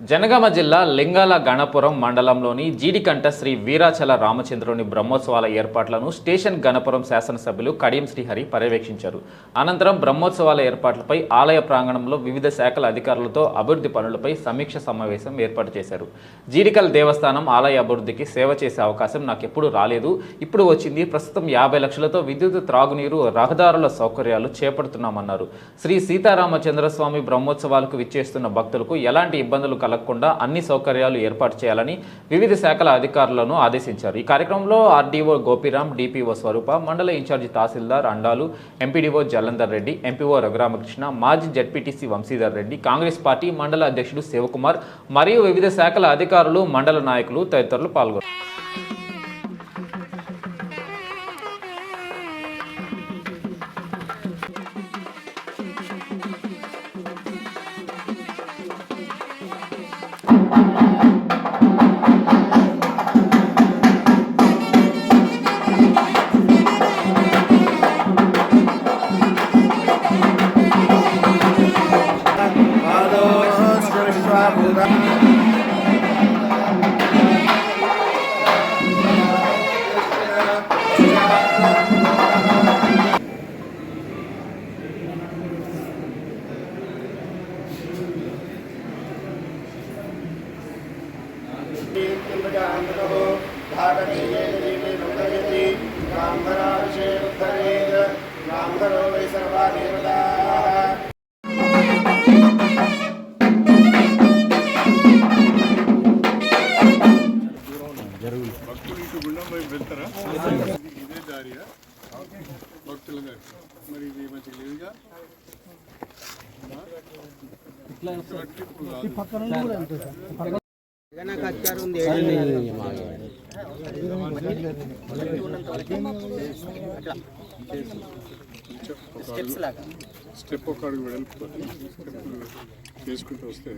జనగామ జిల్లా లింగాల గణపురం మండలంలోని జీడికంట శ్రీ వీరాచల రామచంద్రుని బ్రహ్మోత్సవాల ఏర్పాట్లను స్టేషన్ గణపురం శాసనసభ్యులు కడియం శ్రీహరి పర్యవేక్షించారు. అనంతరం బ్రహ్మోత్సవాల ఏర్పాట్లపై ఆలయ ప్రాంగణంలో వివిధ శాఖల అధికారులతో అభివృద్ధి పనులపై సమీక్ష సమావేశం ఏర్పాటు చేశారు. జీడికల్ దేవస్థానం ఆలయ అభివృద్ధికి సేవ చేసే అవకాశం నాకు ఎప్పుడు రాలేదు. ఇప్పుడు వచ్చింది ప్రస్తుతం యాభై లక్షలతో విద్యుత్ త్రాగునీరు రహదారుల సౌకర్యాలు చేపడుతున్నామన్నారు. శ్రీ సీతారామచంద్రస్వామి బ్రహ్మోత్సవాలకు విచ్చేస్తున్న భక్తులకు ఎలాంటి ఇబ్బందులు కలగకుండా అన్ని సౌకర్యాలు ఏర్పాటు చేయాలని వివిధ శాఖల అధికారులను ఆదేశించారు. ఈ కార్యక్రమంలో ఆర్డీఓ గోపిరామ్ డిపిఓ స్వరూప మండల incharge tahsildar Andalu MPDO Jalandhar Reddy MPO Raghuramakrishna మాజీ జడ్పీటీసీ వంశీధర్ రెడ్డి కాంగ్రెస్ పార్టీ మండల అధ్యక్షుడు శివకుమార్ మరియు వివిధ శాఖల అధికారులు మండల నాయకులు తదితరులు పాల్గొన్నారు. ब्राह्मणो वै सर्वा देवताः భక్తులు ఇటు గుండం వైపు వెళ్తారా ఇదే దారియా భక్తులుగా మరి ఇది మంచిగా లేదుగా స్టెప్ ఒక అడుగు వెడల్పుకొని చేసుకుంటూ వస్తే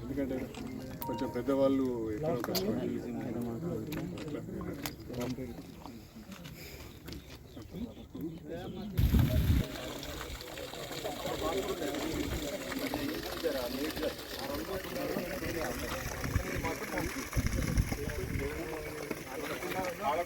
ఎందుకంటే కొంచెం పెద్దవాళ్ళు ఎక్కడో కష్టపడి అట్లా.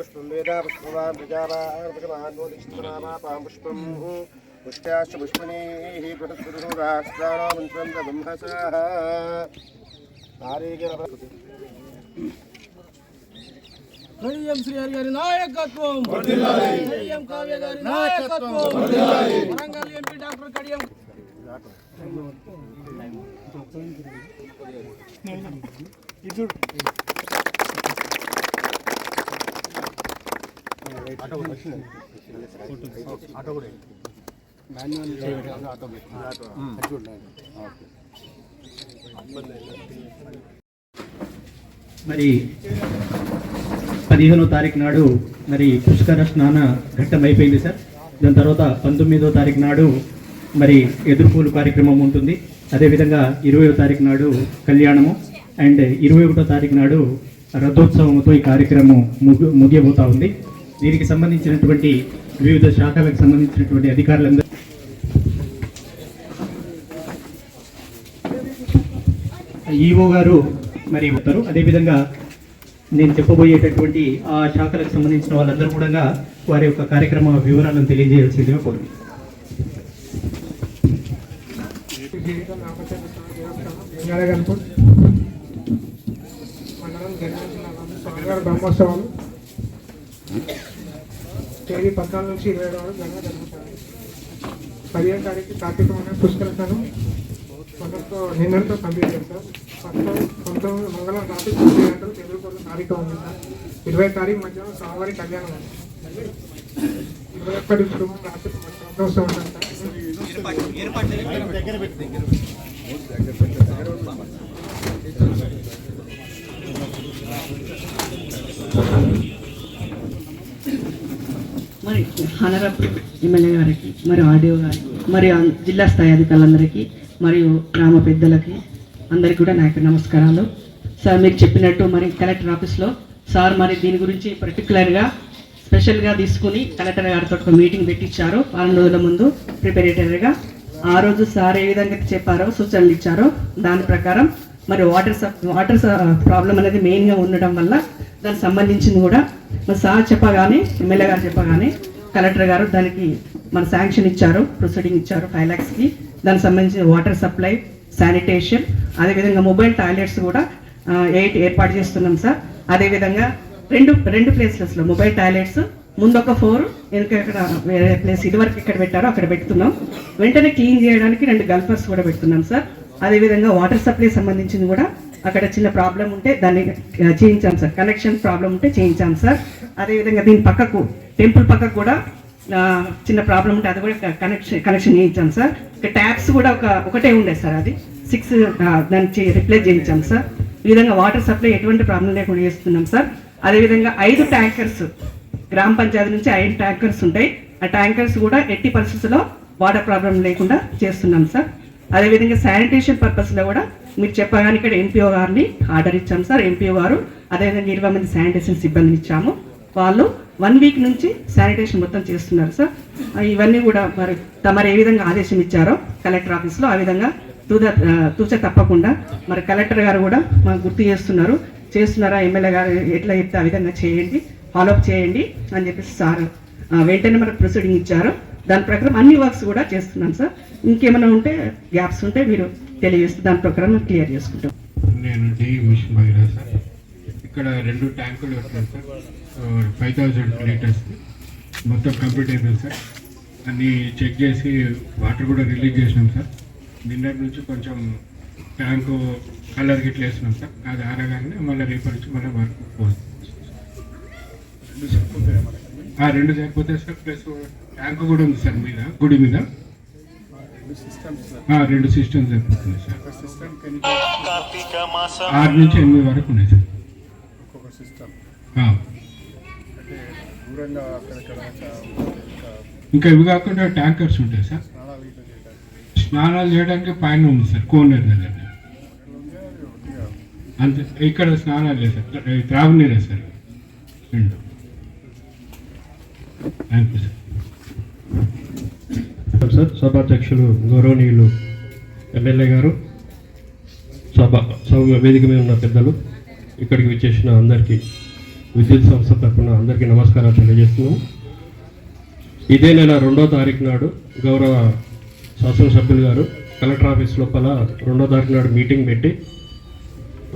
పుష్పం వేద పుష్పవాన్ ప్రజాపాం పుష్పం పుష్టాశ్చ పుష్పణీ బ్రహ్మస. ఆరోగ్య శ్రీహరి గారి నాయకత్వం. కావ్య గారి నాయకత్వం. Warangal MP doctor Kadiyam. మరి పదిహేనో తారీఖు నాడు మరి పుష్కర స్నాన ఘట్టం అయిపోయింది సార్. దాని తర్వాత పంతొమ్మిదో తారీఖు నాడు మరి ఎదుర్కోలు కార్యక్రమం ఉంటుంది. అదేవిధంగా ఇరవయో తారీఖు నాడు కళ్యాణము అండ్ ఇరవై ఒకటో తారీఖు నాడు రథోత్సవంతో ఈ కార్యక్రమం ముగి ముగియబోతా ఉంది. దీనికి సంబంధించినటువంటి వివిధ శాఖలకు సంబంధించినటువంటి అధికారులందరూ ఈఓ గారు మరి అవుతారు అదేవిధంగా నేను చెప్పబోయేటటువంటి ఆ శాఖలకు సంబంధించిన వాళ్ళందరూ కూడా వారి యొక్క కార్యక్రమ వివరాలను తెలియజేయాల్సిందిగా కోరు మండలం బ్రహ్మోత్సవాలు తేదీ పద్నాలుగు నుంచి ఇరవై ఏడు వరకు ఘనంగా జరుగుతాయి పదిహేను తారీఖు కార్తీకమైన పుష్కరతను పుష్కర స్నానం కంప్లీట్ చేస్తారు పంతొమ్మిది పంతొమ్మిది మంగళవారం రాత్రి తొమ్మిది గంటలు ఎదుర్కొన్న కార్యక్రమం ఉంది. సార్ ఇరవై తారీఖు మధ్యాహ్నం స్వామివారి కళ్యాణం ఉంది. ఇరవై ఒక్కటి కుటుంబం రాత్రి సంతోషం ఉంటుంది సార్ మరి హనరప్ ఎమ్మెల్యే గారికి మరి ఆడియో గారికి మరి జిల్లా స్థాయి అధికారులందరికీ మరియు గ్రామ పెద్దలకి అందరికీ కూడా నా యొక్క నమస్కారాలు. సార్ మీరు చెప్పినట్టు మరి కలెక్టర్ ఆఫీస్లో సార్ మరి దీని గురించి పర్టికులర్గా స్పెషల్గా తీసుకుని కలెక్టర్ గారితో ఒక మీటింగ్ పెట్టించారు. వారం రోజుల ముందు ప్రిపరేటరీగా. ఆ రోజు సార్ ఏ విధంగా చెప్పారో సూచనలు ఇచ్చారో దాని ప్రకారం మరి వాటర్ సప్ వాటర్ ప్రాబ్లం అనేది మెయిన్గా ఉండడం వల్ల దానికి సంబంధించింది కూడా మరి సార్ చెప్పగానే ఎమ్మెల్యే గారు చెప్పగానే కలెక్టర్ గారు దానికి మన శాంక్షన్ ఇచ్చారు ప్రొసీడింగ్ ఇచ్చారు ఫైవ్ ల్యాక్స్కి దానికి సంబంధించిన వాటర్ సప్లై శానిటేషన్ అదేవిధంగా మొబైల్ టాయిలెట్స్ కూడా ఎయిట్ ఏర్పాటు చేస్తున్నాం సార్. అదేవిధంగా రెండు రెండు ప్లేసెస్లో మొబైల్ టాయిలెట్స్ ముందు ఒక ఫోర్ వెనుక ఇక్కడ వేరే ప్లేస్ ఇదివరకు ఇక్కడ పెట్టారో అక్కడ పెడుతున్నాం. వెంటనే క్లీన్ చేయడానికి రెండు గల్ఫర్స్ కూడా పెడుతున్నాం సార్. అదేవిధంగా వాటర్ సప్లై సంబంధించింది కూడా అక్కడ చిన్న ప్రాబ్లం ఉంటే దాన్ని చేయించాం సార్. కనెక్షన్ ప్రాబ్లం ఉంటే చేయించాం సార్. అదేవిధంగా దీని పక్కకు టెంపుల్ పక్కకు కూడా చిన్న ప్రాబ్లం ఉంటే అది కూడా కనెక్షన్ కనెక్షన్ చేయించాం సార్. ఇక ట్యాప్స్ కూడా ఒక ఒకటే ఉండే సార్ అది. సిక్స్ దాన్ని రిప్లేస్ చేయించాం సార్. ఈ విధంగా వాటర్ సప్లై ఎటువంటి ప్రాబ్లం లేకుండా చేస్తున్నాం సార్. అదేవిధంగా ఐదు ట్యాంకర్స్ గ్రామ పంచాయతీ నుంచి ఐదు ట్యాంకర్స్ ఉంటాయి. ఆ ట్యాంకర్స్ కూడా ఎట్టి పరిస్థితుల్లో వాటర్ ప్రాబ్లం లేకుండా చేస్తున్నాం సార్. అదేవిధంగా శానిటేషన్ పర్పస్లో కూడా మీరు చెప్పగానే ఇక్కడ ఎంపీఓ గారిని ఆర్డర్ ఇచ్చాము సార్. ఎంపీఓ గారు అదేవిధంగా ఇరవై మంది శానిటేషన్ సిబ్బందిని ఇచ్చాము. వాళ్ళు వన్ వీక్ నుంచి శానిటేషన్ మొత్తం చేస్తున్నారు సార్. ఇవన్నీ కూడా మరి తమరు ఏ విధంగా ఆదేశం ఇచ్చారో కలెక్టర్ ఆఫీస్లో ఆ విధంగా తూద తూచ తప్పకుండా మరి కలెక్టర్ గారు కూడా మాకు గుర్తు చేస్తున్నారు. చేస్తున్నారా? ఎమ్మెల్యే గారు ఎట్లా చెప్తే ఆ విధంగా చేయండి ఫాలోఅప్ చేయండి అని చెప్పేసి సార్ వెంటనే మనకు ప్రొసీడింగ్ ఇచ్చారు. దాని ప్రకారం అన్ని వర్క్స్ కూడా చేస్తున్నాం సార్. ఇంకేమైనా ఉంటే గ్యాప్స్ ఉంటే మీరు తెలియజేస్తే దాని ప్రకారం క్లియర్ చేసుకుంటాం. నేను డి మిషన్ భగీరథ సార్. ఇక్కడ రెండు ట్యాంకులు పెట్టాను సార్. ఫైవ్ థౌజండ్ లీటర్స్ మొత్తం కంప్లీట్ అయిపోయింది సార్. అన్ని చెక్ చేసి వాటర్ కూడా రిలీజ్ చేసినాం సార్. నిన్నటి నుంచి కొంచెం ట్యాంకు కలర్ గిట్ల వేసినాం సార్. అది ఆరగానే మళ్ళీ రేపటి నుంచి మళ్ళీ వర్క్ పోదు ఆ, రెండు సరిపోతాయి సార్. ప్లస్ ట్యాంకు కూడా ఉంది సార్ మీద గుడి మీద. రెండు సిస్టమ్స్ సార్. ఆరు నుంచి ఎనిమిది వరకు ఉన్నాయి సార్. ఒక్కొక్క సిస్టమ్ ఇంకా ఇవి కాకుండా ట్యాంకర్స్ ఉంటాయి సార్. స్నానాలు చేయడానికి. పైన ఉంది సార్ కోనేరు దగ్గర. అంతే ఇక్కడ స్నానాలు లేదు సార్ త్రాగునీరే సార్. రెండు. Thank you sir. సార్. సభాధ్యక్షులు గౌరవనీయులు ఎమ్మెల్యే గారు సభ సభ వేదిక మీద ఉన్న పెద్దలు ఇక్కడికి విచ్చేసిన అందరికీ విద్యుత్ సంస్థ తరఫున అందరికీ నమస్కారాలు తెలియజేస్తున్నాం. ఇదే నెల రెండో తారీఖు నాడు గౌరవ శాసనసభ్యులు గారు కలెక్టర్ ఆఫీస్ లోపల రెండో తారీఖు నాడు మీటింగ్ పెట్టి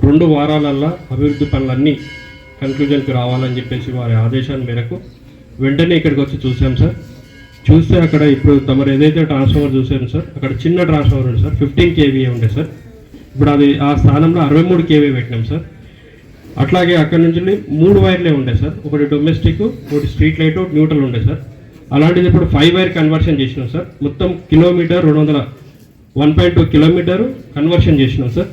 రెండు వారాలల్లా అభివృద్ధి పనులన్నీ కన్క్లూజన్కి రావాలని చెప్పేసి వారి ఆదేశాల మేరకు వెంటనే ఇక్కడికి వచ్చి చూసాం సార్. చూస్తే అక్కడ ఇప్పుడు తమరు ఏదైతే ట్రాన్స్ఫార్మర్ చూసారు సార్ అక్కడ చిన్న ట్రాన్స్ఫార్మర్ ఉంది సార్ ఫిఫ్టీన్ కేవీఏ ఉండే సార్. ఇప్పుడు అది ఆ స్థానంలో అరవై మూడు కేవీ పెట్టినాం సార్. అట్లాగే అక్కడ నుంచి మూడు వైర్లే ఉండే సార్. ఒకటి డొమెస్టిక్ ఒకటి స్ట్రీట్ లైట్ ఒకటి న్యూట్రల్ ఉండే సార్. అలాంటిది ఇప్పుడు ఫైవ్ వైర్ కన్వర్షన్ చేసినాం సార్. మొత్తం కిలోమీటర్ రెండు వందల one point two kilometre conversion చేసినాం సార్.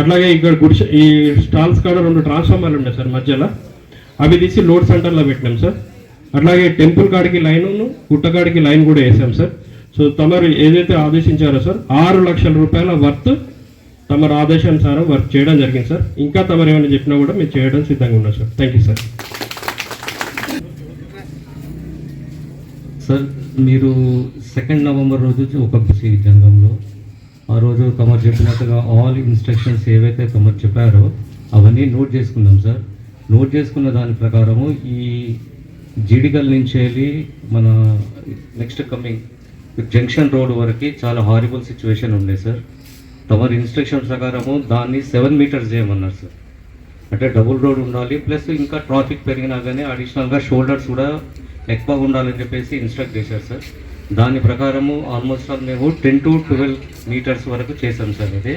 అట్లాగే ఇక్కడ గుడిసె ఈ స్టాల్స్ కాడ రెండు ట్రాన్స్ఫార్మర్లు ఉన్నాయి సార్ మధ్యలో. అవి తీసి లోడ్ సెంటర్లో పెట్టినాం సార్. అట్లాగే టెంపుల్ కాడికి లైన్ గుట్టకాడికి లైన్ కూడా వేసాం సార్. సో తమరు ఏదైతే ఆదేశించారో సార్ ఆరు లక్షల రూపాయల వర్త్ తమరు ఆదేశానుసారం వర్క్ చేయడం జరిగింది సార్. ఇంకా తమరు ఏమైనా చెప్పినా కూడా మేము చేయడం సిద్ధంగా ఉన్నాం sir. Thank you sir. Sir మీరు సెకండ్ నవంబర్ రోజు ఒక బిసి జంగంలో. ఆ రోజు తమరు చెప్పినట్టుగా ఆల్ ఇన్స్ట్రక్షన్స్ ఏవైతే తమరు చెప్పారో అవన్నీ నోట్ చేసుకున్నాం సార్. నోట్ చేసుకున్న దాని ప్రకారము ఈ జీడిగల్ నుంచి వెళ్ళి మన నెక్స్ట్ కమింగ్ జంక్షన్ రోడ్ వరకు చాలా హారిబుల్ సిచ్యువేషన్ ఉండే సార్ తమరి ఇన్స్ట్రక్షన్ ప్రకారము దాన్ని సెవెన్ మీటర్స్ చేయమన్నారు సార్ అంటే డబుల్ రోడ్ ఉండాలి ప్లస్ ఇంకా ట్రాఫిక్ పెరిగినా కానీ అడిషనల్గా షోల్డర్స్ కూడా ఎక్కువ ఉండాలని చెప్పేసి ఇన్స్ట్రక్ట్ చేశారు సార్ దాని ప్రకారము ఆల్మోస్ట్ ఆల్ మేము టెన్ టు ట్వెల్వ్ మీటర్స్ వరకు చేసాం సార్ ఇది.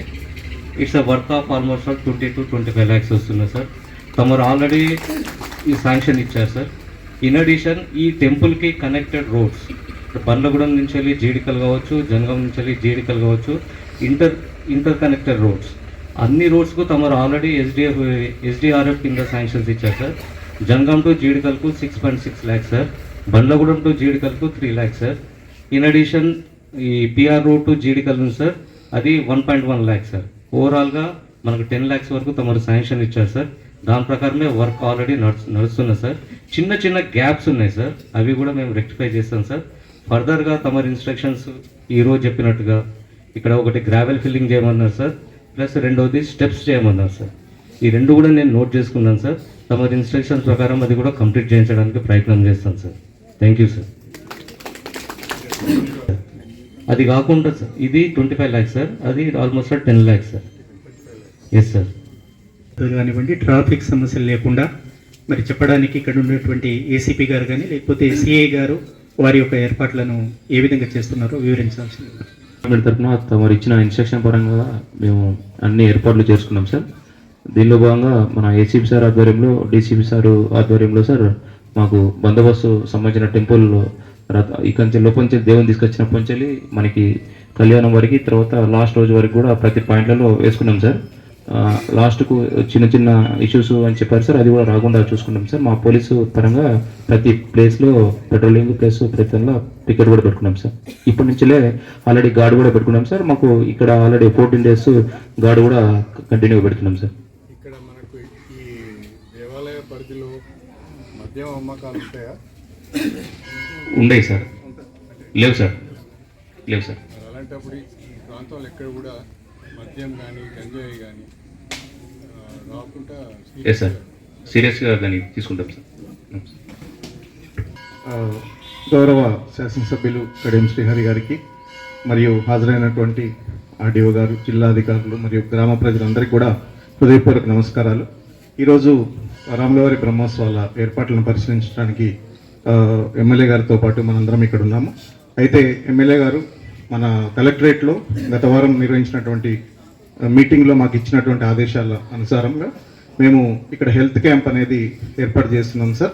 It's a worth of almost all twenty two twenty five lakhs వస్తుంది సార్ తమరు ఆల్రెడీ ఈ శాంక్షన్ ఇచ్చారు సార్ ఇన్ అడిషన్ ఈ టెంపుల్కి కనెక్టెడ్ రోడ్స్ ఇప్పుడు బండ్లగూడెం నుంచి వెళ్ళి జీడికల్ కావచ్చు జంగం నుంచి వెళ్ళి జీడికల్ కావచ్చు ఇంటర్ ఇంటర్ కనెక్టెడ్ రోడ్స్ అన్ని రోడ్స్కు తమరు ఆల్రెడీ ఎస్డిఎఫ్ ఎస్డిఆర్ఎఫ్ కింద శాంక్షన్స్ ఇచ్చారు sir Jangam to జీడికల్కు six point six lakhs sir Bandlagudem to జీడికల్కు three lakhs sir in addition ఈ పిఆర్ రోడ్ టు జీడికల్ ఉంది సార్ అది one point one lakhs sir ఓవరాల్గా మనకు టెన్ ల్యాక్స్ వరకు తమరు శాంక్షన్ ఇచ్చారు సార్ దాని ప్రకారమే వర్క్ ఆల్రెడీ నడుస్తు నడుస్తున్నది సార్ చిన్న చిన్న గ్యాప్స్ ఉన్నాయి సార్ అవి కూడా మేము రెక్టిఫై చేస్తాం సార్ ఫర్దర్గా తమ ఇన్స్ట్రక్షన్స్ ఈరోజు చెప్పినట్టుగా ఇక్కడ ఒకటి గ్రావెల్ ఫిల్లింగ్ చేయమన్నారు సార్ ప్లస్ రెండవది స్టెప్స్ చేయమన్నారు సార్ ఈ రెండు కూడా నేను నోట్ చేసుకున్నాను సార్ తమ ఇన్స్ట్రక్షన్స్ ప్రకారం అది కూడా కంప్లీట్ చేయించడానికి ప్రయత్నం చేస్తాను సార్ థ్యాంక్ యూ సార్ అది కాకుండా సార్ ఇది ట్వంటీ ఫైవ్ ల్యాక్స్ సార్ అది almost ten lakhs sir yes sir కానివ్వండి ట్రాఫిక్ సమస్యలు లేకుండా మరి చెప్పడానికి ఇక్కడ ఉన్నటువంటి ఏసీపీ గారు కానీ లేకపోతే సిఐ గారు వారి యొక్క ఏర్పాట్లను ఏ విధంగా చేస్తున్నారో వివరించాల్సింది. గవర్నమెంట్ తరఫున తమరు ఇచ్చిన ఇన్స్ట్రక్షన్ పరంగా మేము అన్ని ఏర్పాట్లు చేసుకున్నాం సార్. దీనిలో భాగంగా మన ఏసీపీ సార్ ఆధ్వర్యంలో డీసీపీ సార్ ఆధ్వర్యంలో సార్ మాకు బందోబస్తు సంబంధించిన టెంపుల్ ఇక్కడి నుంచి దేవుని తీసుకొచ్చినప్పటి నుంచి మనకి కళ్యాణం వరకు తర్వాత లాస్ట్ రోజు వరకు కూడా ప్రతి పాయింట్లలో వేసుకున్నాం సార్. లాస్ట్కు చిన్న చిన్న ఇష్యూస్ అని చెప్పారు సార్. అది కూడా రాకుండా చూసుకున్నాం సార్. మా పోలీసు పరంగా ప్రతి ప్లేస్లో పెట్రోలింగ్ ప్లస్ ప్రతిలో టికెట్ కూడా పెట్టుకున్నాం సార్. ఇప్పటి నుంచిలే ఆల్రెడీ గార్డు కూడా పెట్టుకున్నాం సార్. మాకు ఇక్కడ ఆల్రెడీ ఫోర్టీన్ డేస్ గార్డు కూడా కంటిన్యూ పెడుతున్నాం సార్. ఇక్కడ మనకు ఈ దేవాలయ పరిధిలో మద్యం అమ్మకాలు ఉంటాయా? ఉండేవి సార్. లేవు సార్. లేవు సార్. అలాంటప్పుడు ఈ ప్రాంతంలో ఎక్కడ కూడా మద్యం కానీ గంజాయి కానీ రాకుండా ఎస్ సార్ సీరియస్గా దాన్ని తీసుకుంటాం సార్ గౌరవ శాసనసభ్యులు కడియం శ్రీహరి గారికి మరియు హాజరైనటువంటి ఆర్డీఓ గారు జిల్లా అధికారులు మరియు గ్రామ ప్రజలందరికీ కూడా హృదయపూర్వక నమస్కారాలు. ఈరోజు రాములవారి బ్రహ్మోత్సవాల ఏర్పాట్లను పరిశీలించడానికి ఎమ్మెల్యే గారితో పాటు మనందరం ఇక్కడ ఉన్నాము. అయితే ఎమ్మెల్యే గారు మన కలెక్టరేట్లో గత వారం నిర్వహించినటువంటి మీటింగ్లో మాకు ఇచ్చినటువంటి ఆదేశాల అనుసారంగా మేము ఇక్కడ హెల్త్ క్యాంప్ అనేది ఏర్పాటు చేస్తున్నాం సార్.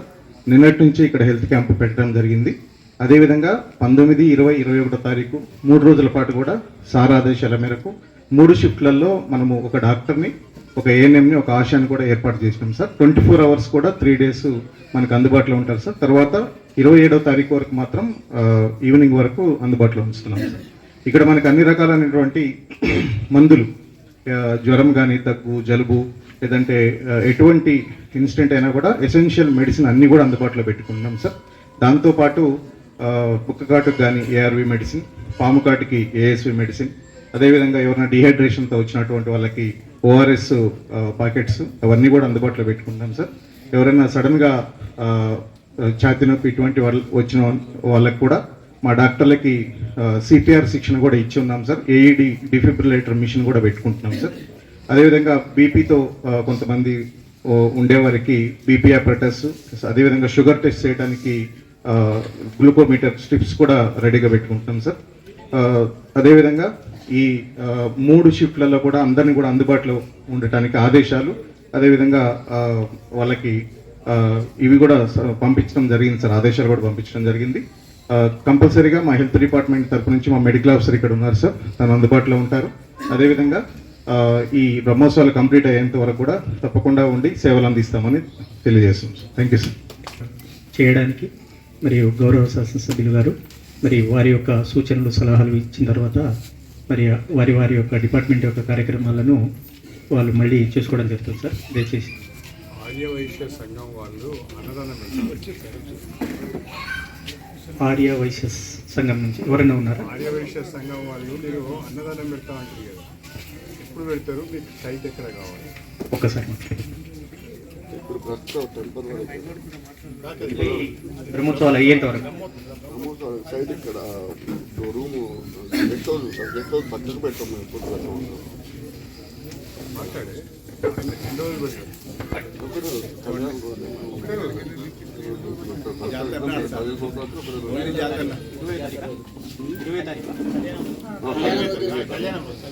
నిన్నటి నుంచి ఇక్కడ హెల్త్ క్యాంప్ పెట్టడం జరిగింది. అదేవిధంగా పంతొమ్మిది ఇరవై ఇరవై ఒకటో తారీఖు మూడు రోజుల పాటు కూడా సార్ ఆదేశాల మేరకు మూడు షిఫ్ట్లలో మనము ఒక డాక్టర్ని ఒక ఏఎన్ఎంని ఒక ఆశాని కూడా ఏర్పాటు చేసినాం సార్. ట్వంటీ ఫోర్ అవర్స్ కూడా త్రీ డేస్ మనకు అందుబాటులో ఉంటారు సార్. తర్వాత ఇరవై ఏడో తారీఖు వరకు మాత్రం ఈవినింగ్ వరకు అందుబాటులో ఉంచుతున్నాం సార్. ఇక్కడ మనకు అన్ని రకాలైనటువంటి మందులు జ్వరం కానీ దగ్గు జలుబు లేదంటే ఎటువంటి ఇన్సిడెంట్ అయినా కూడా ఎసెన్షియల్ మెడిసిన్ అన్నీ కూడా అందుబాటులో పెట్టుకుంటున్నాం సార్. దాంతోపాటు బుక్కకాటుకు కానీ ఏఆర్వి మెడిసిన్ పాము కాటుకి ఏఎస్వి మెడిసిన్ అదేవిధంగా ఎవరైనా డిహైడ్రేషన్తో వచ్చినటువంటి వాళ్ళకి ఓఆర్ఎస్ పాకెట్స్ అవన్నీ కూడా అందుబాటులో పెట్టుకుంటాం సార్. ఎవరైనా సడన్గా ఛాతీ నొప్పి ఇటువంటి వాళ్ళు వచ్చిన వాళ్ళకి కూడా మా డాక్టర్లకి సిపిఆర్ శిక్షణ కూడా ఇచ్చి ఉన్నాం సార్. ఏఈడి డిఫిబ్రిలేటర్ మిషన్ కూడా పెట్టుకుంటున్నాం సార్. అదేవిధంగా బీపీతో కొంతమంది ఉండేవారికి బీపీ అపరటస్ అదేవిధంగా షుగర్ టెస్ట్ చేయడానికి గ్లూకోమీటర్ స్ట్రిప్స్ కూడా రెడీగా పెట్టుకుంటున్నాం సార్. అదేవిధంగా ఈ మూడు షిఫ్ట్లలో కూడా అందరినీ కూడా అందుబాటులో ఉండటానికి ఆదేశాలు. అదేవిధంగా వాళ్ళకి ఇవి కూడా స- పంపించడం జరిగింది సార్. ఆదేశాలు కూడా పంపించడం జరిగింది. కంపల్సరీగా మా హెల్త్ డిపార్ట్మెంట్ తరపు నుంచి మా మెడికల్ ఆఫీసర్ ఇక్కడ ఉన్నారు సార్. తను అందుబాటులో ఉంటారు. అదేవిధంగా ఈ బ్రహ్మోత్సవాలు కంప్లీట్ అయ్యేంత వరకు కూడా తప్పకుండా ఉండి సేవలు అందిస్తామని తెలియజేస్తాం సార్. థ్యాంక్ యూ సార్ చేయడానికి మరియు గౌరవ శాసనసభ్యులు గారు మరి వారి యొక్క సూచనలు సలహాలు ఇచ్చిన తర్వాత మరి వారి వారి యొక్క డిపార్ట్మెంట్ యొక్క కార్యక్రమాలను వాళ్ళు మళ్ళీ చేసుకోవడం జరుగుతుంది సార్. దయచేసి ఆర్య వైశ్య సంఘం వాళ్ళు అన్నదానం పెడతారు. ఆర్య వైశ్యస్ సంఘం నుంచి ఎవరైనా ఉన్నారా ఆర్య వైశ్య సంఘం వాళ్ళు మీరు అన్నదానం పెడతామంటారు కదా ఎప్పుడు పెడతారు మీకు సైట్ ఎక్కడ కావాలి ఒక్కసారి మాట్లాడండి. బ్రహ్మోత్సవాలు అయ్యేంత వరకు సైడ్ ఇక్కడ room guest house guest house పక్కకు ఇప్పుడు పెట్టాము. మాట్లాడే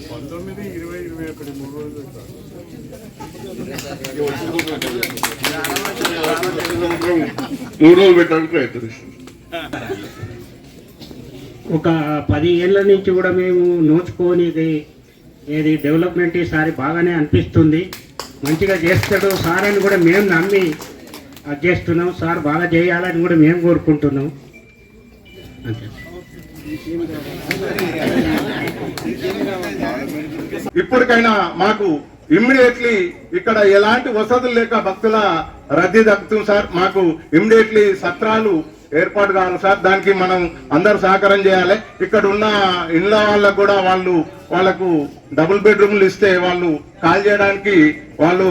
పంతొమ్మిది ఇరవై ఇరవై ఒకటి మూడు రోజులు మూడు రోజులు పెట్టడానికి ఒక పది ఏళ్ళ నుంచి కూడా మేము నోచుకోనిది ఏది డెవలప్మెంట్ ఈసారి బాగానే అనిపిస్తుంది. మంచిగా చేస్తాడు. సార్ అని కూడా మేము నమ్మి అది చేస్తున్నాం. సార్ బాగా చేయాలని కూడా మేము కోరుకుంటున్నాం. అంతే. ఇప్పటికైనా మాకు ఇమ్మీడియట్లీ ఇక్కడ ఎలాంటి వసతులు లేక భక్తుల రద్దీ తగ్గుతుంది సార్. మాకు ఇమ్మీడియట్లీ సత్రాలు ఏర్పాటు కావాలి సార్. దానికి మనం అందరు సహకారం చేయాలి. ఇక్కడ ఉన్న ఇళ్ళ వాళ్ళకు కూడా వాళ్ళు వాళ్ళకు డబుల్ బెడ్రూమ్లు ఇస్తే వాళ్ళు కాల్ చేయడానికి వాళ్ళు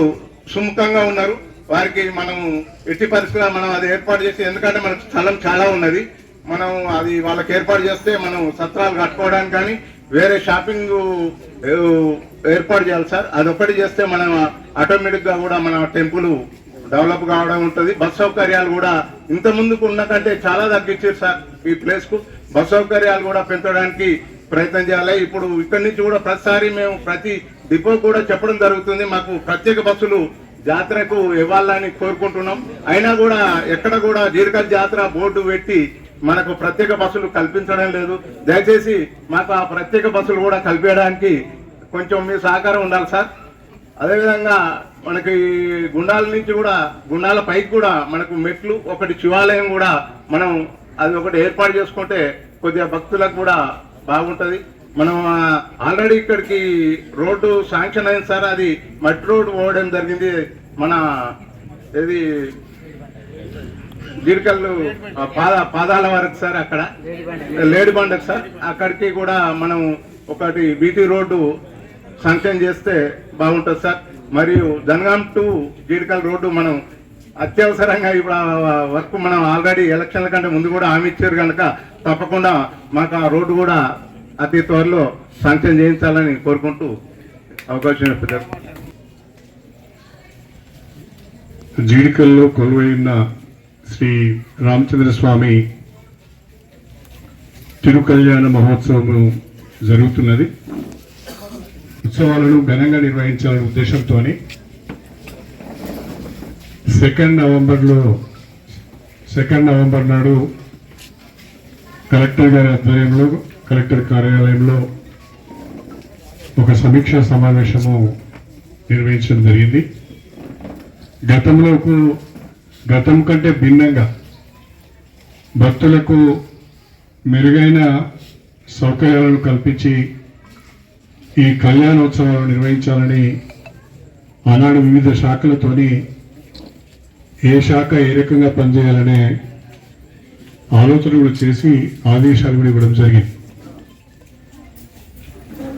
సుముఖంగా ఉన్నారు. వారికి మనం ఎట్టి పరిస్థితుల్లో మనం అది ఏర్పాటు చేసి ఎందుకంటే మనకు స్థలం చాలా ఉన్నది. మనం అది వాళ్ళకి ఏర్పాటు చేస్తే మనం సత్రాలు కట్టుకోవడానికి కానీ వేరే షాపింగ్ ఏర్పాటు చేయాలి సార్. అది ఒకటి చేస్తే మనం ఆటోమేటిక్గా కూడా మన టెంపుల్ డెవలప్ కావడం ఉంటుంది. బస్ సౌకర్యాలు కూడా ఇంత ముందుకు ఉన్న కంటే చాలా తగ్గించారు సార్ ఈ ప్లేస్కు బస్ సౌకర్యాలు కూడా పెంచడానికి ప్రయత్నం చేయాలి. ఇప్పుడు ఇక్కడి నుంచి కూడా ప్రతిసారి మేము ప్రతి డిపో కూడా చెప్పడం జరుగుతుంది. మాకు ప్రత్యేక బస్సులు జాతరకు ఇవ్వాలని కోరుకుంటున్నాం. అయినా కూడా ఎక్కడ కూడా దీర్ఘ జాతర బోర్డు పెట్టి మనకు ప్రత్యేక బస్సులు కల్పించడం లేదు. దయచేసి మాకు ఆ ప్రత్యేక బస్సులు కూడా కల్పించడానికి కొంచెం మీ సహకారం ఉండాలి సార్. అదేవిధంగా మనకి గుండాల నుంచి కూడా గుండాల పైకి కూడా మనకు మెట్లు ఒకటి శివాలయం కూడా మనం అది ఒకటి ఏర్పాటు చేసుకుంటే కొద్దిగా భక్తులకు కూడా బాగుంటుంది. మనం ఆల్రెడీ ఇక్కడికి రోడ్డు శాంక్షన్ అయింది సార్. అది మట్టి రోడ్డు పోవడం జరిగింది. మన ఇది గిరికల్లు పాద పాదాల వరకు సార్ అక్కడ. లేడి బండకు సార్. అక్కడికి కూడా మనం ఒకటి బీటీ రోడ్డు శాంక్షన్ చేస్తే బాగుంటుంది సార్. మరియు జనగాం టు జీడికల్ రోడ్డు మనం అత్యవసరంగా ఇప్పుడు వర్క్ మనం ఆల్రెడీ ఎలక్షన్ల కంటే ముందు కూడా హామీ ఇచ్చారు కనుక తప్పకుండా మాకు ఆ రోడ్డు కూడా అతి త్వరలో శాంక్షన్ చేయించాలని కోరుకుంటూ అవకాశం ఇప్పించారు జీడికల్లో కొలువైన శ్రీ రామచంద్ర స్వామి తిరుకల్యాణ మహోత్సవం జరుగుతున్నది. ఉత్సవాలను ఘనంగా నిర్వహించాలనే ఉద్దేశంతో సెకండ్ నవంబర్లో సెకండ్ నవంబర్ నాడు కలెక్టర్ గారి ఆధ్వర్యంలో కలెక్టర్ కార్యాలయంలో ఒక సమీక్షా సమావేశము నిర్వహించడం జరిగింది. గతంలోకు గతం కంటే భిన్నంగా భక్తులకు మెరుగైన సౌకర్యాలను కల్పించి ఈ కళ్యాణోత్సవాలు నిర్వహించాలని ఆనాడు వివిధ శాఖలతోని ఏ శాఖ ఏ రకంగా పనిచేయాలనే ఆలోచన కూడా చేసి ఆదేశాలు కూడా ఇవ్వడం జరిగింది.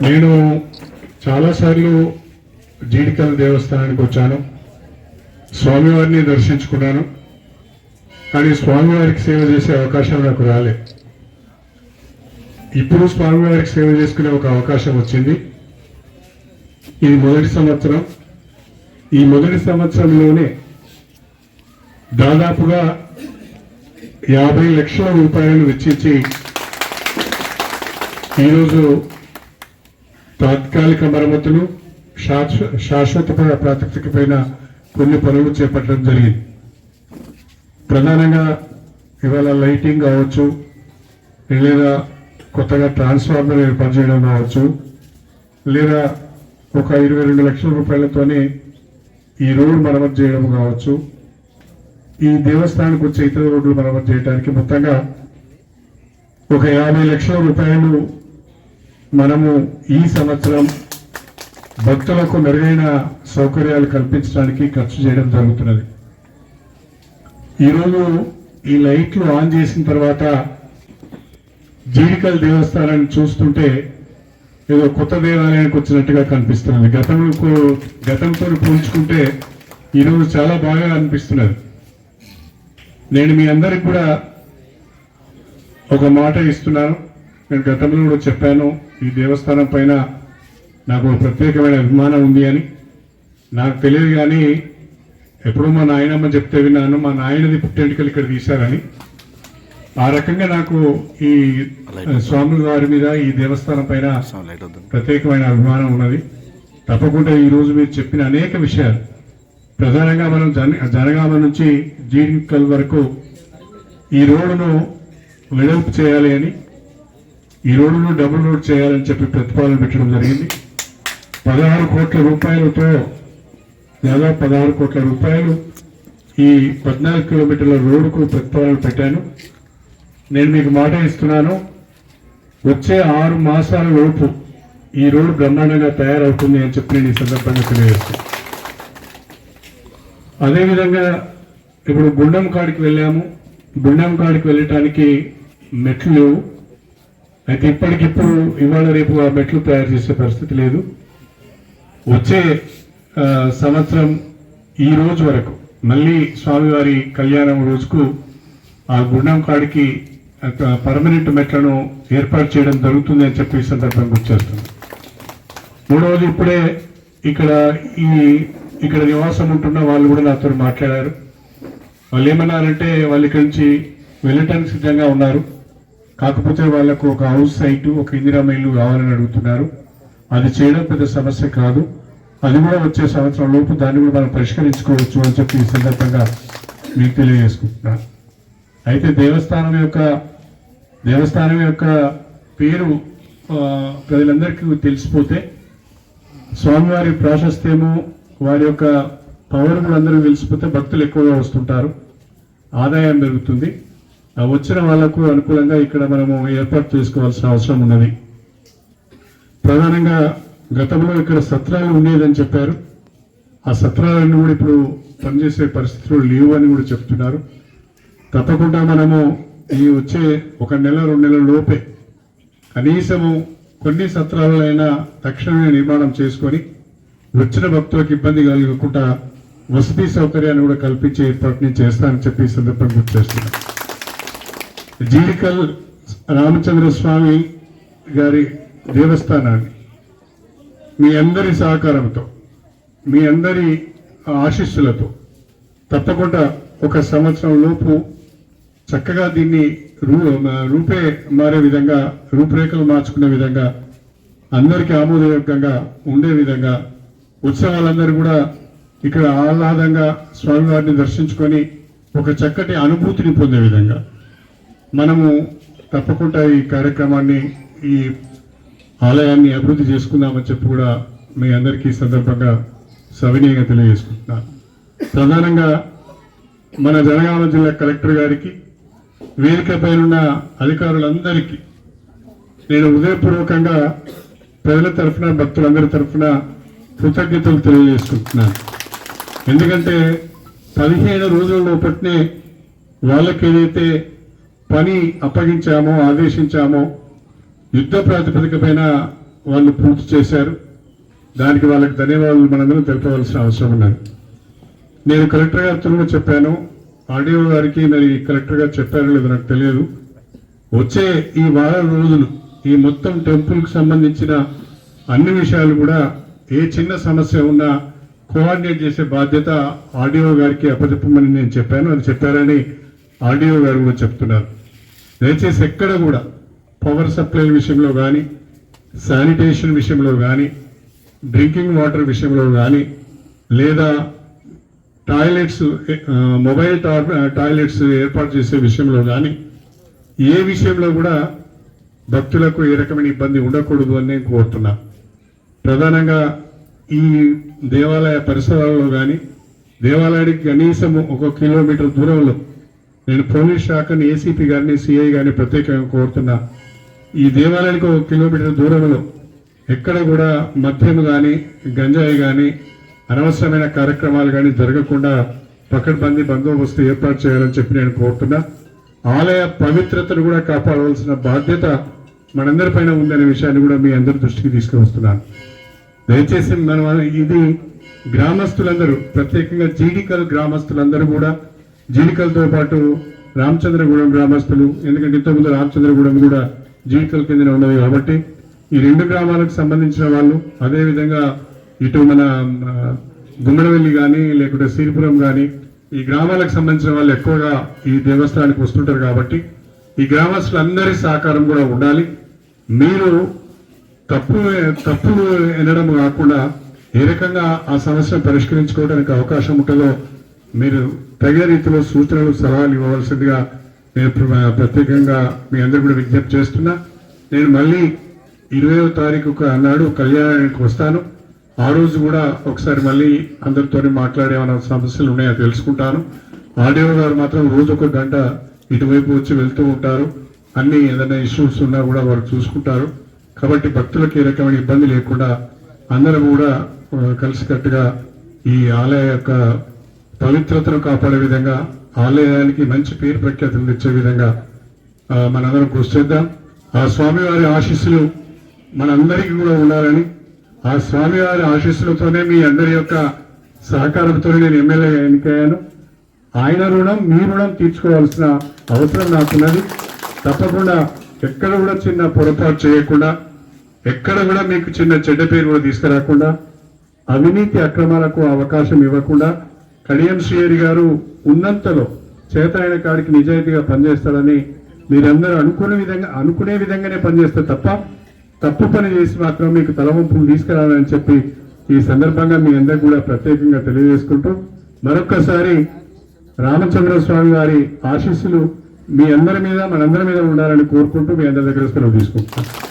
నేను చాలాసార్లు జీడికల్ దేవస్థానానికి వచ్చాను. స్వామివారిని దర్శించుకున్నాను. కానీ స్వామివారికి సేవ చేసే అవకాశం నాకు రాలేదు. ఇప్పుడు స్వామివారికి సేవ చేసుకునే ఒక అవకాశం వచ్చింది. ఇది మొదటి సంవత్సరం. ఈ మొదటి సంవత్సరంలోనే దాదాపుగా యాభై లక్షల రూపాయలు వెచ్చించి ఈరోజు తాత్కాలిక మరమ్మతులు శాశ్వ- శాశ్వత ప్రాతిపదిక పైన కొన్ని పనులు చేపట్టడం జరిగింది. ప్రధానంగా ఇవాళ లైటింగ్ కావచ్చు లేదా కొత్తగా ట్రాన్స్ఫార్మర్ ఏర్పాటు చేయడం కావచ్చు లేదా ఒక ఇరవై రెండు లక్షల రూపాయలతోనే ఈ రోడ్డు మరమ్మతు చేయడం కావచ్చు ఈ దేవస్థానానికి వచ్చే ఇతర రోడ్లు మరమ్మతు చేయడానికి మొత్తంగా ఒక యాభై లక్షల రూపాయలు మనము ఈ సంవత్సరం భక్తులకు మెరుగైన సౌకర్యాలు కల్పించడానికి ఖర్చు చేయడం జరుగుతున్నది. ఈరోజు ఈ లైట్లు ఆన్ చేసిన తర్వాత జీడికల్ దేవస్థానాన్ని చూస్తుంటే ఏదో కొత్త దేవాలయానికి వచ్చినట్టుగా కనిపిస్తున్నది గతంలో గతంతో పోల్చుకుంటే ఈరోజు చాలా బాగా అనిపిస్తున్నది. నేను మీ అందరికి కూడా ఒక మాట ఇస్తున్నాను. నేను గతంలో కూడా చెప్పాను ఈ దేవస్థానం పైన నాకు ఒక ప్రత్యేకమైన అభిమానం ఉంది అని. నాకు తెలియదు కానీ ఎప్పుడూ మా నాయనమ్మ చెప్తే విన్నాను. మా నాయనది పుట్టెంటికలు ఇక్కడ తీశారని. ఆ రకంగా నాకు ఈ స్వామి వారి మీద ఈ దేవస్థానం పైన ప్రత్యేకమైన అభిమానం ఉన్నది. తప్పకుండా ఈ రోజు మీరు చెప్పిన అనేక విషయాలు. ప్రధానంగా మనం జన జనగామ నుంచి జీడికల్ వరకు ఈ రోడ్డును వెడల్పు చేయాలి అని ఈ రోడ్డును డబుల్ రోడ్ చేయాలని చెప్పి ప్రతిపాదన పెట్టడం జరిగింది. పదహారు కోట్ల రూపాయలతో దాదాపు పదహారు కోట్ల రూపాయలు ఈ పద్నాలుగు కిలోమీటర్ల రోడ్డుకు ప్రతిపాదన పెట్టాను. నేను మీకు మాట ఇస్తున్నాను. వచ్చే ఆరు మాసాల లోపు ఈ రోడ్డు బ్రహ్మాండంగా తయారవుతుంది అని చెప్పి నేను ఈ సందర్భంగా తెలియజేస్తాను. అదేవిధంగా ఇప్పుడు గుండం కాడికి వెళ్ళాము. గుండం కాడికి వెళ్ళటానికి మెట్లు లేవు. అయితే ఇప్పటికిప్పుడు ఇవాళ రేపు ఆ మెట్లు తయారు చేసే పరిస్థితి లేదు. వచ్చే సంవత్సరం ఈ రోజు వరకు మళ్ళీ స్వామివారి కళ్యాణం రోజుకు ఆ గుండం కాడికి పర్మనెంట్ మెట్లను ఏర్పాటు చేయడం జరుగుతుంది అని చెప్పి ఈ సందర్భంగా వచ్చేస్తుంది మూడవది ఇప్పుడే ఇక్కడ ఈ ఇక్కడ నివాసం ఉంటున్న వాళ్ళు కూడా నాతో మాట్లాడారు. వాళ్ళు ఏమన్నారంటే వాళ్ళు ఇక్కడి నుంచి వెళ్ళటానికి సిద్ధంగా ఉన్నారు. కాకపోతే వాళ్ళకు ఒక హౌస్ సైట్ ఒక ఇందిరా ఇల్లు కావాలని అడుగుతున్నారు. అది చేయడం పెద్ద సమస్య కాదు. అది కూడా వచ్చే సంవత్సరం లోపు దాన్ని కూడా మనం పరిష్కరించుకోవచ్చు అని చెప్పి ఈ సందర్భంగా మీకు తెలియజేసుకుంటున్నాను. అయితే దేవస్థానం యొక్క దేవస్థానం యొక్క పేరు ప్రజలందరికీ తెలిసిపోతే స్వామివారి ప్రాశస్త్యము వారి యొక్క పవర్ కూడా అందరూ తెలిసిపోతే భక్తులు ఎక్కువగా వస్తుంటారు. ఆదాయం పెరుగుతుంది. వచ్చిన వాళ్ళకు అనుకూలంగా ఇక్కడ మనము ఏర్పాటు చేసుకోవాల్సిన అవసరం ఉన్నది. ప్రధానంగా గతంలో ఇక్కడ సత్రాలు ఉండేదని చెప్పారు. ఆ సత్రాలన్నీ కూడా ఇప్పుడు పనిచేసే పరిస్థితులు లేవు అని కూడా చెప్తున్నారు. తప్పకుండా మనము ఈ వచ్చే ఒక నెల రెండు నెలల లోపే కనీసము కొన్ని సత్రాలైనా తక్షణమే నిర్మాణం చేసుకొని వచ్చిన భక్తులకు ఇబ్బంది కలగకుండా వసతి సౌకర్యాన్ని కూడా కల్పించే ఏర్పాటు నేను చేస్తానని చెప్పి ఈ సందర్భంగా గుర్తు చేస్తున్నాను. జీడికల్ రామచంద్ర స్వామి గారి దేవస్థానాన్ని మీ అందరి సహకారంతో మీ అందరి ఆశీస్సులతో తప్పకుండా ఒక సంవత్సరం లోపు చక్కగా దీన్ని రూ రూపే మారే విధంగా రూపురేఖలు మార్చుకునే విధంగా అందరికీ ఆమోదయోగ్యంగా ఉండే విధంగా ఉత్సవాలందరూ కూడా ఇక్కడ ఆహ్లాదంగా స్వామివారిని దర్శించుకొని ఒక చక్కటి అనుభూతిని పొందే విధంగా. మనము తప్పకుండా ఈ కార్యక్రమాన్ని ఈ ఆలయాన్ని అభివృద్ధి చేసుకుందామని చెప్పి కూడా మీ అందరికీ సందర్భంగా సవినీయంగా తెలియజేసుకుంటున్నాను. ప్రధానంగా మన జనగామ జిల్లా కలెక్టర్ గారికి వేదిక పైన అధికారులందరికీ నేను హృదయపూర్వకంగా ప్రజల తరఫున భక్తులందరి తరఫున కృతజ్ఞతలు తెలియజేసుకుంటున్నాను. ఎందుకంటే పదిహేను రోజుల లోపట్నే వాళ్ళకి ఏదైతే పని అప్పగించామో ఆదేశించామో యుద్ధ ప్రాతిపదిక పైన వాళ్ళు పూర్తి చేశారు. దానికి వాళ్ళకి ధన్యవాదాలు మనందరం తెలుపవలసిన అవసరం ఉన్నది. నేను కలెక్టర్ గారితో చెప్పాను ఆడియో గారికి మరి కలెక్టర్ గారు చెప్పారో లేదో నాకు తెలియదు. వచ్చే ఈ వారం రోజులు ఈ మొత్తం టెంపుల్కి సంబంధించిన అన్ని విషయాలు కూడా ఏ చిన్న సమస్య ఉన్నా కోఆర్డినేట్ చేసే బాధ్యత ఆడియో గారికి అప్పచెప్పమని నేను చెప్పాను. అది చెప్పారని ఆడియో గారు కూడా చెప్తున్నారు. దయచేసి ఎక్కడ కూడా పవర్ సప్లై విషయంలో కానీ శానిటేషన్ విషయంలో కానీ డ్రింకింగ్ వాటర్ విషయంలో కానీ లేదా టాయిలెట్స్ మొబైల్ టాయిలెట్స్ ఏర్పాటు చేసే విషయంలో కానీ ఏ విషయంలో కూడా భక్తులకు ఏ రకమైన ఇబ్బంది ఉండకూడదు అని నేను కోరుతున్నా. ప్రధానంగా ఈ దేవాలయ పరిసరాల్లో కానీ దేవాలయానికి కనీసం ఒక కిలోమీటర్ దూరంలో నేను పోలీస్ శాఖని ఏసీపీ గారిని సిఐ గారిని ప్రత్యేకంగా కోరుతున్నా. ఈ దేవాలయానికి ఒక కిలోమీటర్ దూరంలో ఎక్కడ కూడా మద్యం కానీ గంజాయి కానీ అనవసరమైన కార్యక్రమాలు కానీ జరగకుండా పకడ్బందీ బందోబస్తు ఏర్పాటు చేయాలని చెప్పి నేను కోరుతున్నా. ఆలయ పవిత్రతను కూడా కాపాడవలసిన బాధ్యత మనందరిపైన ఉందనే విషయాన్ని కూడా మీ అందరి దృష్టికి తీసుకువస్తున్నాను. దయచేసి మనం ఇది గ్రామస్తులందరూ ప్రత్యేకంగా జీడికల్ గ్రామస్తులందరూ కూడా జీడికలతో పాటు రామచంద్రగూడెం గ్రామస్తులు ఎందుకంటే ఇంతకుముందు రామచంద్రగూడెం కూడా జీడికల కింద ఉన్నది కాబట్టి ఈ రెండు గ్రామాలకు సంబంధించిన వాళ్ళు అదేవిధంగా ఇటు మన గుమ్మడవెల్లి కానీ లేకుంటే సిరిపురం కానీ ఈ గ్రామాలకు సంబంధించిన వాళ్ళు ఎక్కువగా ఈ దేవస్థానానికి వస్తుంటారు కాబట్టి ఈ గ్రామస్తులందరి సహకారం కూడా ఉండాలి. మీరు తప్పు తప్పు వినడం కాకుండా ఏ రకంగా ఆ సమస్యను పరిష్కరించుకోవడానికి అవకాశం ఉంటుందో మీరు తగిన రీతిలో సూచనలు సలహాలు ఇవ్వవలసిందిగా నేను ప్రత్యేకంగా మీ అందరు కూడా విజ్ఞప్తి చేస్తున్నా. నేను మళ్ళీ ఇరవయో తారీఖు నాడు కళ్యాణానికి వస్తాను. ఆ రోజు కూడా ఒకసారి మళ్ళీ అందరితో మాట్లాడే ఏమైనా సమస్యలు ఉన్నాయో తెలుసుకుంటాను. ఆడియో గారు మాత్రం రోజు ఒక గంట ఇటువైపు వచ్చి వెళ్తూ ఉంటారు. అన్ని ఏదైనా ఇష్యూస్ ఉన్నా కూడా వారు చూసుకుంటారు. కాబట్టి భక్తులకు ఏ రకమైన ఇబ్బంది లేకుండా అందరం కూడా కలిసికట్టుగా ఈ ఆలయ యొక్క పవిత్రతను కాపాడే విధంగా ఆలయానికి మంచి పేరు ప్రఖ్యాతులు తెచ్చే విధంగా మనందరం కృషి చేద్దాం. ఆ స్వామివారి ఆశీస్సులు మనందరికీ కూడా ఉండాలని ఆ స్వామివారి ఆశీస్సులతోనే మీ అందరి యొక్క సహకారంతో నేను ఎమ్మెల్యే ఎన్నికయ్యాను. ఆయన రుణం మీ రుణం తీర్చుకోవాల్సిన అవసరం నాకున్నది. తప్పకుండా ఎక్కడ కూడా చిన్న పొరపాటు చేయకుండా ఎక్కడ కూడా మీకు చిన్న చెడ్డ పేరు కూడా తీసుకురాకుండా అవినీతి అక్రమాలకు అవకాశం ఇవ్వకుండా కడియం శ్రీహరి గారు ఉన్నంతలో చేతాయన కాడికి నిజాయితీగా పనిచేస్తాడని మీరందరూ అనుకునే విధంగా అనుకునే విధంగానే పనిచేస్తే తప్ప తప్పు పని చేసి మాత్రం మీకు తలవంపులు తీసుకురావాలని చెప్పి ఈ సందర్భంగా మీ అందరికి కూడా ప్రత్యేకంగా తెలియజేసుకుంటూ మరొక్కసారి రామచంద్ర స్వామి వారి ఆశీస్సులు మీ అందరి మీద మనందరి మీద ఉండాలని కోరుకుంటూ మీ అందరి దగ్గర సెలవు తీసుకుంటున్నాను